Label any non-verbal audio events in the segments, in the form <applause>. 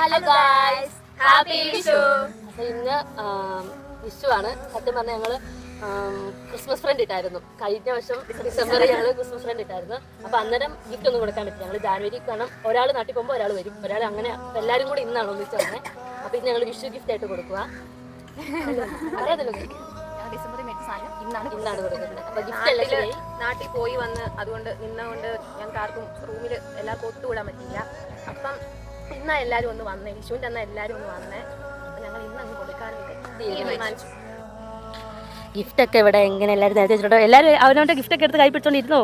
Hello guys happy Vishu അപ്പൊ ഇന്ന് വിഷു ആണ്. സത്യം പറഞ്ഞാൽ ഞങ്ങൾ ക്രിസ്മസ് ഫ്രണ്ട് ഇട്ടായിരുന്നു. കഴിഞ്ഞ വർഷം ഡിസംബറിൽ ഞങ്ങൾ ക്രിസ്മസ് ഫ്രണ്ട് ഇട്ടായിരുന്നു. അപ്പൊ അന്നേരം ഗിഫ്റ്റ് ഒന്നും കൊടുക്കാൻ പറ്റില്ല. ഞങ്ങൾ ജാനുവരി കാരണം ഒരാൾ നാട്ടിൽ പോകുമ്പോൾ ഒരാൾ വരും. ഒരാൾ അങ്ങനെ എല്ലാവരും കൂടി ഇന്നാണ് ഒന്നിച്ച് തന്നെ അപ്പൊ ഇന്ന് ഞങ്ങൾ വിഷു ഗിഫ്റ്റ് ആയിട്ട് കൊടുക്കുക അറിയാതല്ലോ ഡിസംബറിൽ മേടിച്ച സാധനം ഇന്നാണ് ഇന്നാണ് കൊടുക്കുന്നത്. അപ്പൊ ഗിഫ്റ്റ് എല്ലാം നാട്ടിൽ നാട്ടിൽ പോയി വന്ന് അതുകൊണ്ട് നിന്നുകൊണ്ട് ഞങ്ങൾക്ക് ആർക്കും റൂമിൽ എല്ലാവർക്കും ഒത്തുകൂടാൻ പറ്റില്ല. അപ്പം ഇന്നാ എല്ലാവരും ഒന്ന് വന്നേ. വിഷുവിന്റെ അന്ന് എല്ലാവരും ഒന്ന് വന്നേ. അപ്പം ഞങ്ങൾ ഇന്ന് അങ്ങ് കൊടുക്കാനായിട്ട് തീരുമാനിച്ചു. ഗിഫ്റ്റ് ഒക്കെ ഇവിടെ എങ്ങനെ എല്ലാവരും നേരത്തെ വെച്ചിട്ടുണ്ടോ? എല്ലാവരും അവനവന്റെ ഗിഫ്റ്റ് ഒക്കെ എടുത്ത് കൈ പിടിച്ചോണ്ടിരുന്നോ?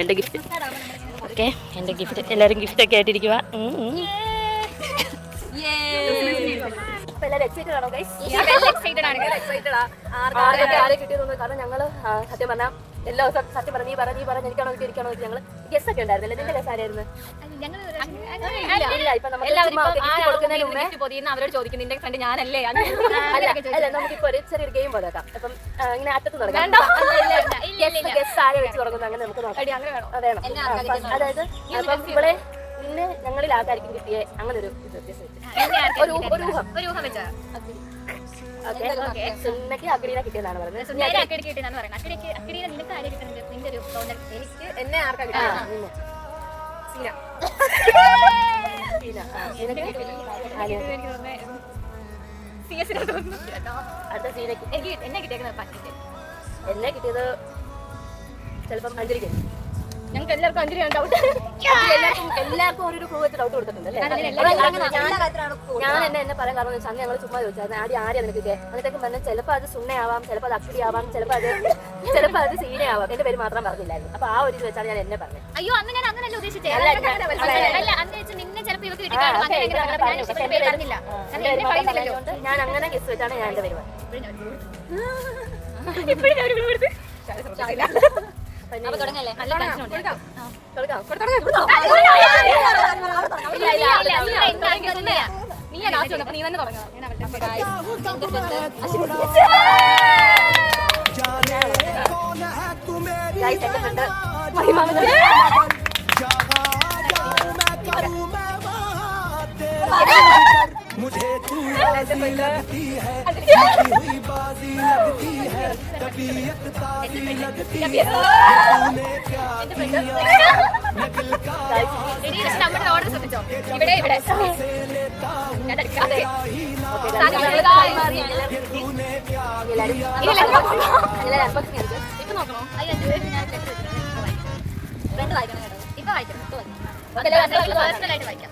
എന്റെ ഗിഫ്റ്റ് ഓക്കെ എന്റെ ഗിഫ്റ്റ് എല്ലാരും ഗിഫ്റ്റ് ഒക്കെ ആയിട്ടിരിക്കുക എല്ലാവരും എക്സൈറ്റഡ് ആണോ ഗൈസ് എക്സൈറ്റഡ് ആണ്. എക്സൈറ്റഡ് ആരൊക്കെ ആരെ കിട്ടിയതൊന്നും കാരണം ഞങ്ങൾ സത്യം പറഞ്ഞാൽ എല്ലാ ദിവസം സത്യം പറഞ്ഞു നീ പറ നീ പറഞ്ഞ എനിക്കാണോ എനിക്ക് ഇരിക്കണോ ഞങ്ങൾ ഗസ് ഒക്കെ ഉണ്ടായിരുന്നില്ല? നിന്റെ ഗസ് ആരായിരുന്നു? ഇല്ല ഇപ്പൊ അവരോട് ചോദിക്കുന്നു നിന്റെ ഫ്രണ്ട് ഞാനല്ലേ? <laughs> അല്ല നമുക്കിപ്പോ ഒരു ചെറിയൊരു ഗെയിം പോലെ വെക്കാം അപ്പം ഇങ്ങനെ അറ്റത്ത് തുടങ്ങാം ഗസ് ആരെ വെച്ച് തുടങ്ങുന്നു? അങ്ങനെ നമുക്ക് നോക്കാം. അതായത് ഇവിടെ ഇന്ന് ഞങ്ങളിൽ ആൾക്കാർക്കും കിട്ടിയേ? അങ്ങനെ ഒരു ഇത്. ഒരു ഒരു ഊഹം. വെച്ചാ? പറഞ്ഞത്. നിന്റെ തോന്നൽ. എനിക്ക് എന്നെ ആർക്കാ കിട്ടിയത്. സീന. എന്നെ കിട്ടിയത് ചിലപ്പം അഞ്ചരിക്ക് ഞങ്ങൾക്ക് എല്ലാവർക്കും അഞ്ചര ഡൗട്ട് എല്ലാവർക്കും എല്ലാവർക്കും ഒരു വെച്ച് ഡൗട്ട് കൊടുത്തിട്ടുണ്ട് ഞാൻ- എന്നെ എന്നെ പറയാൻ കാരണം വെച്ചാൽ ഞങ്ങൾ ചുമ്മാ ചോദിച്ചായിരുന്നു ആദ്യം ആരെയാണ് നിനക്ക് എന്നിട്ടേക്കും പറഞ്ഞാൽ ചിലപ്പോൾ അത് സുണ്ണയാവാം ചിലപ്പോൾ അത് അക്ഷരി ആവാം ചിലപ്പോൾ അത് ചിലപ്പോൾ അത് സീനയാവാം എന്റെ പേര് മാത്രം പറഞ്ഞില്ലായിരുന്നു അപ്പൊ ആ ഒരു ഇത് വെച്ചാണ് ഞാൻ എന്നെ പറഞ്ഞത് അയ്യോ അന്ന് ഞാൻ അങ്ങനല്ല ഉദ്ദേശിച്ചത് നിന്നെ ചിലപ്പോൾ ഇവർക്ക് പറഞ്ഞു. പറഞ്ഞു. ഞാൻ അങ്ങനെ ഗസ് വെച്ചാണ് ഞാൻ എന്റെ പേര് ഇപ്പോഴും അപ്പൊ അപ്പൊ തുടങ്ങല്ലേ നല്ല ടെൻഷൻ ഉണ്ട്? ഇല്ല, ഇല്ല, ഇല്ല, ഇല്ല, ഇല്ല, ഇല്ല, ഇല്ല. നീ ലാസ്റ്റ് വന്നപ്പോ നീ തന്നെ തുടങ്ങാം ഞാൻ അവരുടെ Guys, എന്റെ friend मुझे तू ऐसी लगती है जीती हुई बाजी लगती है तबीयत ताजी लगती है तूने क्या किया मैं दिल का എടി, പക്ഷെ നമ്മുടെ ഓർഡർ ശ്രദ്ധിച്ചോ ഇവിടെ ഇവിടെ से लेता हूँ ഞാൻ എടുക്കാം. അതെ. എല്ലാവരും तूने क्या എല്ലാവരും എല്ലാവരും unboxing ചെയ്ത്. ഇപ്പൊ നോക്കണോ അയ്യോ ഞാൻ ഫ്രണ്ട് വായിക്കണം കേട്ടോ ഇപ്പൊ വായിക്കണം ഇപ്പൊ വായിക്കണം പേഴ്സണൽ ആയിട്ട് വായിക്കാം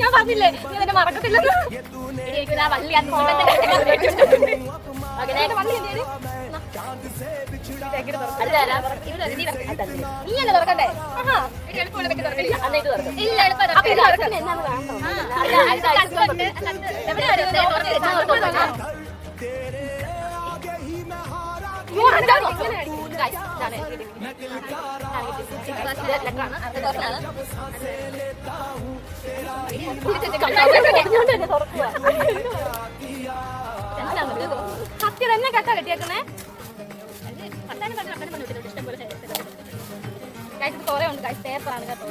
ഞാൻ പറഞ്ഞില്ലേ നീ എന്നെ മറക്കത്തില്ലെന്ന് എടി, എനിക്ക് ആ വള്ളി Okay, next. വള്ളി എന്തേലും. നീ അല്ലേ തുറക്കണ്ടേ ആഹാ. ഇതുകൊണ്ട് തന്നെ കക്ക കെട്ടിയേക്കുന്നേ വർത്താനം പറഞ്ഞ് വർത്താനം പറഞ്ഞ് വിട്ടിട്ടുണ്ട്. ഇഷ്ടംപോലെ Guys, ഇത് കുറേ ഉണ്ട്. കഴിച്ച് പേപ്പറാണ് കേട്ടോ.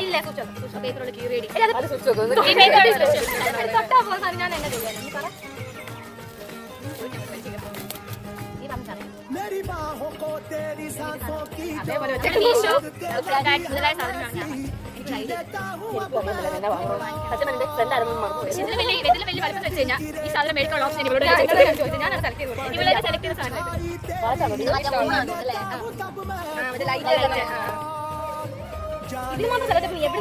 ഇല്ല, സൂക്ഷിച്ചോ, അവിടെ കീറി. തൊട്ടാ പോകുന്ന ഞാൻ എന്നെ ചെയ്യാൻ പറ ഇതിൽ വലിയ ഇതിൽ വലുപ്പം വെച്ച് കഴിഞ്ഞാൽ ഈ സാധനം മേടിക്കാനുള്ള ഓപ്ഷൻ ഇവരോട് ഞാൻ സെലക്ട് ചെയ്തു ഇവരെ സെലക്ട് ചെയ്ത സാധനം ഇതിന് മാത്രം സെലക്ട് നീ എവിടെ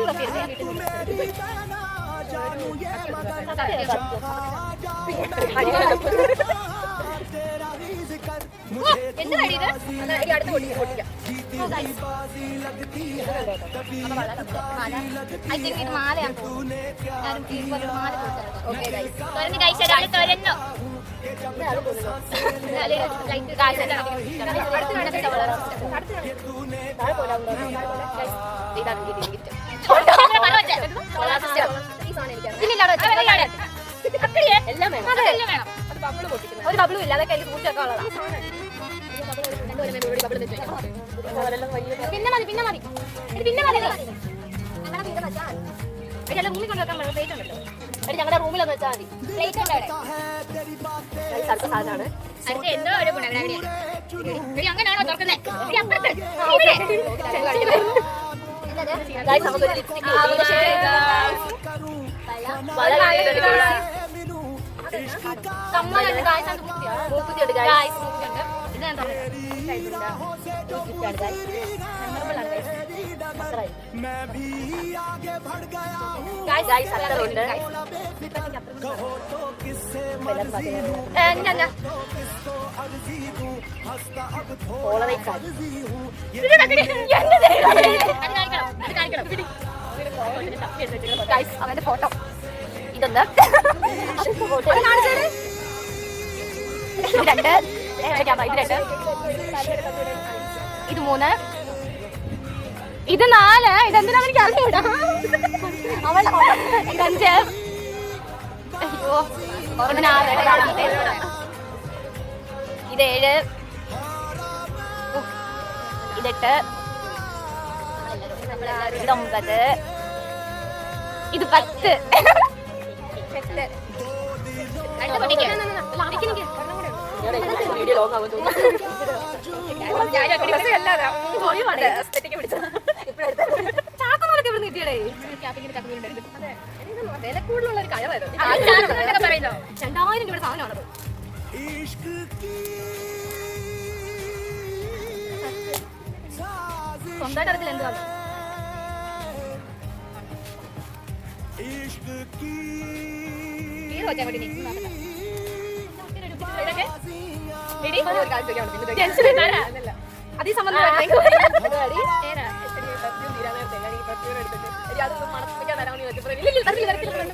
നിന്ന് ഈ അടുത്ത് പൊട്ടിക്കാം പൊട്ടിക്കാം ഐ തിങ്ക് ഇത് മാലയാണ് ഞാനും ഇതുപോലൊരു മാല ഓക്കെ തുറന്ന് കഴിച്ച ഒരാൾ തുറന്നു ഈ സാധനം. എനിക്കറിയാം എല്ലാം വേണം ഒരു ബബിളും ഇല്ല അതൊക്കെ എന്റെ കൂട്ടിയൊക്കെ വലിയ പിന്നെ മതി പിന്നെ മതി. ഇത് പിന്നെ മതി. ഞങ്ങളുടെ റൂമിൽ കൊണ്ടുവെക്കാൻ പ്ലേറ്റ് ഉണ്ടല്ലോ. എടി ഞങ്ങളുടെ റൂമിലൊന്ന് വെച്ചാൽ മതി. പ്ലേറ്റ് ഉണ്ട് അടുത്ത സാധനമാണ്. അടുത്ത എന്തോ ഒരു ഗുണം അങ്ങനെയാണോ തുറക്കുന്നത് അപ്പുറത്ത്. വളരെ അത്രയുണ്ട് അവന്റെ ഫോട്ടോ ഇതൊന്ന് രണ്ട് ഇത് രണ്ട് ഇത് മൂന്ന്. ഇത് നാല്. ഇതെന്തിനാ എനിക്ക് അറിഞ്ഞൂടാ? അവൾ ഇത് അഞ്ച്. അയ്യോ ആറ്. ഇത് ഏഴ്. ഇതെട്ട് ഇത് ഒമ്പത്. ഇത് പത്ത്. ലോങ്ങാകും ചാക്കുമൂലൊക്കെ ഇവിടെ കിട്ടിയടേ വില കൂടുതലുള്ള ഒരു കഴിവായിരുന്നു രണ്ടായിരം രൂപയുടെ സാധനമാണത് സ്വന്തമായിട്ട് അറിയത്തില്ല എന്താണ് ഈ റോജാ കൂടി നീ നോക്കട്ടെ ഇതൊക്കെ അതീ സംബന്ധം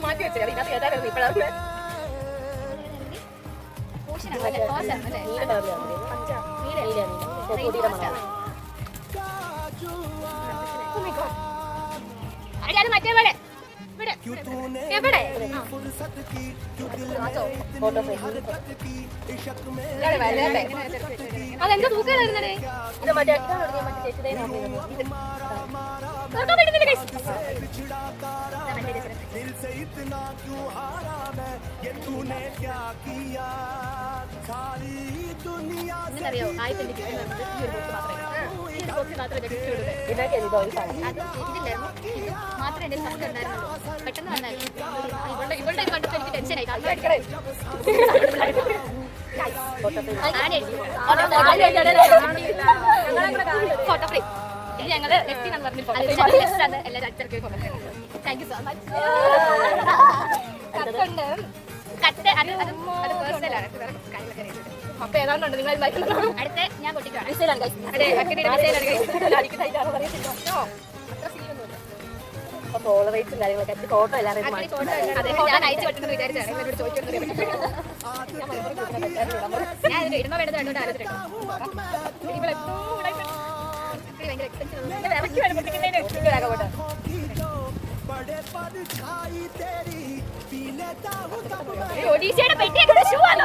മാറ്റി വെച്ചേ അതിനകത്ത് ഏതായിരുന്നു ഇപ്പോഴാണ് മറ്റേ പോലെ. എവിടെ? അതെന്താ തൂക്കായിരുന്നേ അറിയോ? ആയിരത്തി മാത്രമേ ഒരു box മാത്രമേ ഞങ്ങൾ ലെഫ്റ്റ് എന്ന് പറഞ്ഞു എല്ലാവരും കത്ത് അത് അത് അത് അപ്പൊ ഏതാണ്ടുണ്ട് നിങ്ങൾ അടുത്ത ഞാൻ guys. അപ്പൊ പോളറൈറ്റ്സും കാര്യങ്ങളൊക്കെ ഫോട്ടോ എല്ലാവരും ഞാൻ അയച്ചു പറ്റുന്നത് വിചാരിച്ചാണ് ഇവരോട് ചോദിക്കുന്നത് ഞാൻ ഇടുമ്പോ വേണ്ടത് കണ്ടോണ്ട് ആലോചിച്ചിട്ടുണ്ട്. അക്കയുടെ ഭയങ്കര expensive ഒഡീഷയുടെ പെട്ടിയൊക്കെ ഷൂ ആണ്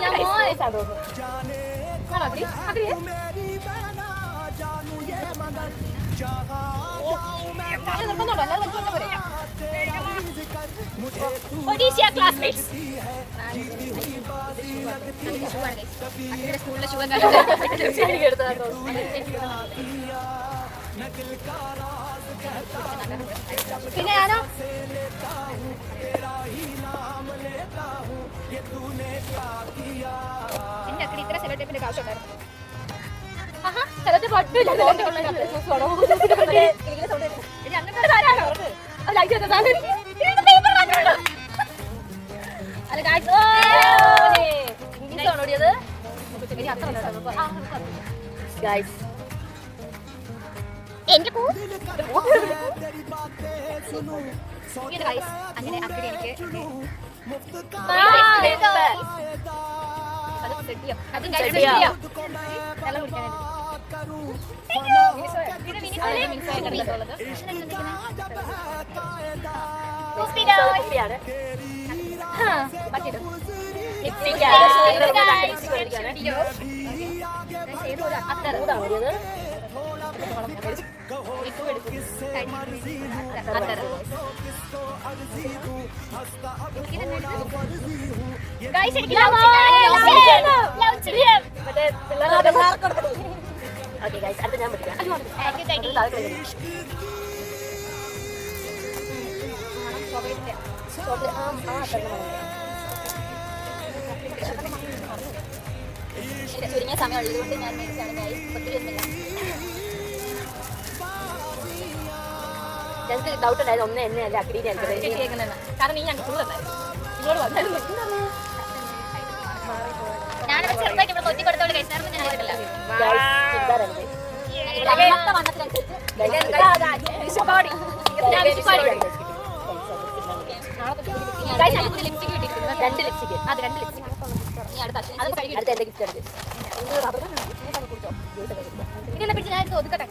ഒഡീഷ്യ ക്ലാസ്മേറ്റ്സ് സ്കൂളിലെ ഷൂ എടുത്താൽ പിന്നെ ഞാനോ എന്റെ അക്കടി ഇത്ര സെലോ ടേപ്പിന്റെ ആവശ്യം ഉണ്ടായിരുന്നു അത്ര ഗൈസ് എന്റെ പൂ അങ്ങനെ അക്കടി എനിക്ക് അത് ഓക്കെ ഗൈസ് അടുത്ത ഞാൻ പഠിക്കാം. ചുരുങ്ങിയ സമയം ഉള്ളതുകൊണ്ട് ഞാൻ ഒത്തിരി ഒന്നുമില്ല ഞങ്ങൾക്ക് ഡൗട്ട് ഉണ്ടായത് ഒന്ന് എന്നെ അല്ല? ആയിരിക്കും കാരണം നീ ഞങ്ങൾക്ക് ഫുൾ ഇങ്ങോട്ട് വന്നായിരുന്നു ഞാനത് ചെറുതായിട്ട് ഇവിടെ കൊത്തി കൊടുത്തോണ്ട് കഴിച്ചു നേരം ഞാൻ ഞങ്ങൾക്ക് ലിപ്സ്റ്റിക് കിട്ടിയിട്ടുണ്ട് രണ്ട്. ലിപ്സ്റ്റിക് അത് രണ്ട്. ലിപ്സ്റ്റിക് അടുത്ത എന്റെ ഗിഫ്റ്റ് എടുത്ത് ഇനി പിടിച്ച് ഞാൻ ഒതുക്കട്ടെ.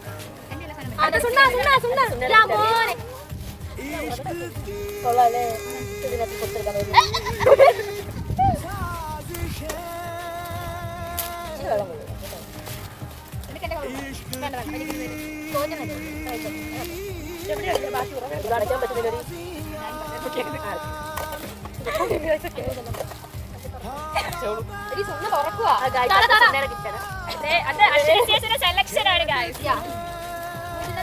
അടയ്ക്കാൻ പറ്റുന്നില്ല സെലക്ഷൻ ആണ് ഗൈസ്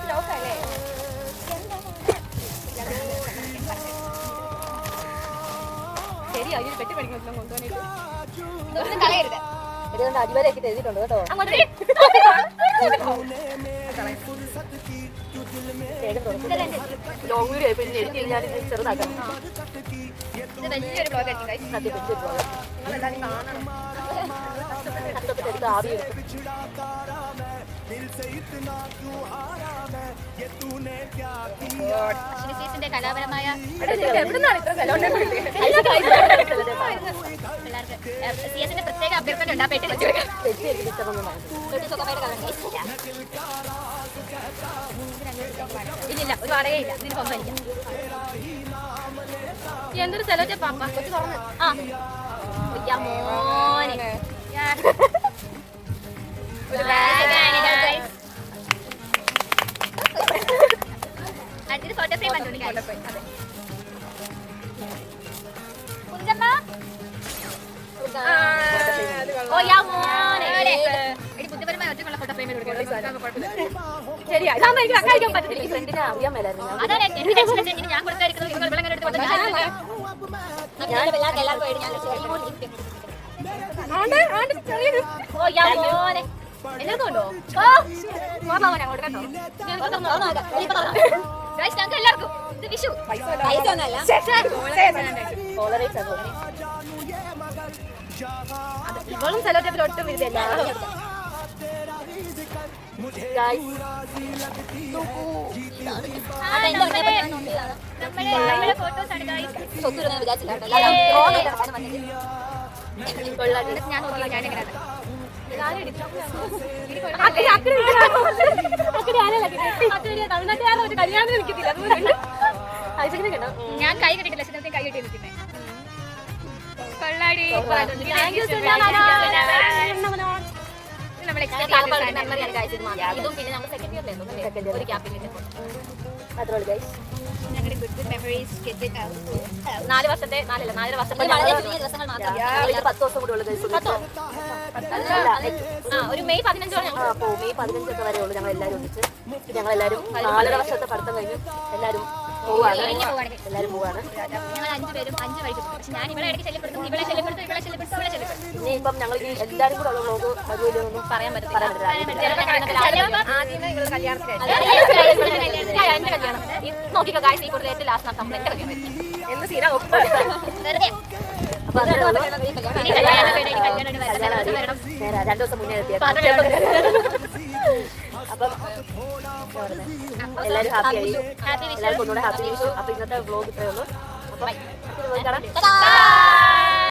യാ ഇതിനകത്ത് ലോക്ക് അല്ലേ ശരി അതിന് പെട്ടി പഠിക്കുന്ന കൊണ്ടുപോകാനായിട്ട് ഇതൊന്നും കളയരുത് ഇതുകൊണ്ട് അടിവരയൊക്കെ എഴുതിയിട്ടുണ്ട് കേട്ടോ ലോങ് വീഡിയോ ആയി പിന്നെ എഡിറ്റ് ഞാൻ ചെറുതാക്കാം വലിയൊരു ബ്ലോഗ് ആയിരിക്കും സത്യം വലിയൊരു എടുത്ത് ആവി അശ്വിനി ചേച്ചിന്റെ കലാപരമായ എവിടുന്നാണ് ഇത്ര പിള്ളേർക്ക് സി എസിന്റെ പ്രത്യേക അഭ്യർത്ഥന ഉണ്ട്. ആ പെട്ടി വെച്ച് ഇല്ലില്ല ഒരു വാടകയില്ല ഇതിന് കൊമ്പനില്ല എന്തൊരു സ്ഥലത്തെ പാപ്പ? കൊച്ചു തുറന്ന്. ആ. മോനെ. <laughs> ഒരു അടുത്തൊരു ഫോട്ടോ ഫ്രെയിം കണ്ടുണ്ട് guys. കുഞ്ചമ്മ? ഓ യാ മോനെ. എടി ബുദ്ധിപരമായ ഒറ്റക്കുള്ള ഫോട്ടോ ഫ്രെയിം ശരിയാ. അക്കാരിക്കാൻ പറ്റത്തില്ല ഫ്രണ്ടിനെ അറിയാൻ മേലായിരുന്നു ഞാൻ. അതാണ് എന്റെ ടെൻഷൻ ഞാൻ കൊടുക്കാതിരിക്കുന്നത് നിങ്ങൾ വെള്ളം എടുത്ത് കൊടുത്താൽ ഞാൻ എല്ലാവർക്കും ഞാൻ ഓ യാ മോനെ. ഞങ്ങൾക്ക് എല്ലാവർക്കും ഇത് വിഷു. പൈസ ഒന്നല്ല ഇവളും സെലോറ്റേപ്പിൽ ഒട്ടും വരുന്നില്ല ഞാൻ ഞാൻ തമിഴ്നാട്ടുകാരുടെ ഒരു കല്യാണം നിൽക്കത്തില്ല ഐസക്കിനെ കണ്ടോ ഞാൻ കൈ കെട്ടിട്ടില്ല കൈ കെട്ടി നിൽക്കുന്നേ കൊള്ളാടി ഇതും പിന്നെ നമ്മൾ സെക്കൻഡ് ഇയറിലായിരുന്നു ഒരു അത്രേ ഉള്ളൂ ഗൈസ്. നാല് വർഷത്തെ നാലല്ല നാലര വർഷത്തെ പത്ത് ദിവസം. കൂടി ഉള്ളത് ഒരു മെയ് പതിനഞ്ചോളം ഞങ്ങൾ പോകും മെയ് പതിനഞ്ചൊക്കെ വരെ ഉള്ളൂ ഞങ്ങൾ എല്ലാവരും ഒന്നിച്ച്. ഞങ്ങൾ എല്ലാവരും നാലര വർഷത്തെ പഠിത്തം കഴിഞ്ഞ് എല്ലാവരും പോവാണ്. എല്ലാവരും ഞങ്ങൾ അഞ്ച് പേരും അഞ്ച് വഴിക്ക് ഞാൻ ഇവിടെ ഇടയ്ക്ക് ശല്യപ്പെടുത്തും ഇവിടെ ശല്യപ്പെടുത്തും ഇവിടെ ശല്യപ്പെടുത്തും ഇവിടെ ശല്യപ്പെടുത്തും പിന്നെ ഇപ്പം ഞങ്ങൾ എല്ലാവരും കൂടെ ഉള്ള ബ്ലോഗ് അതുപോലെ ഒന്നും പറയാൻ പറ്റില്ല നോക്കിക്കോ കാഴ്ച ഈ കൂടുതൽ ഏറ്റവും ലാസ്റ്റ് നടത്താം. വെറുതെ. രണ്ടു എല്ലാവരും ഹാപ്പി ആയി എല്ലാവർക്കും ഒന്നുകൂടെ ഹാപ്പി വിഷു അപ്പൊ ഇന്നത്തെ ബ്ലോഗ് ഇത്രയുള്ളൂ അപ്പം കാണാം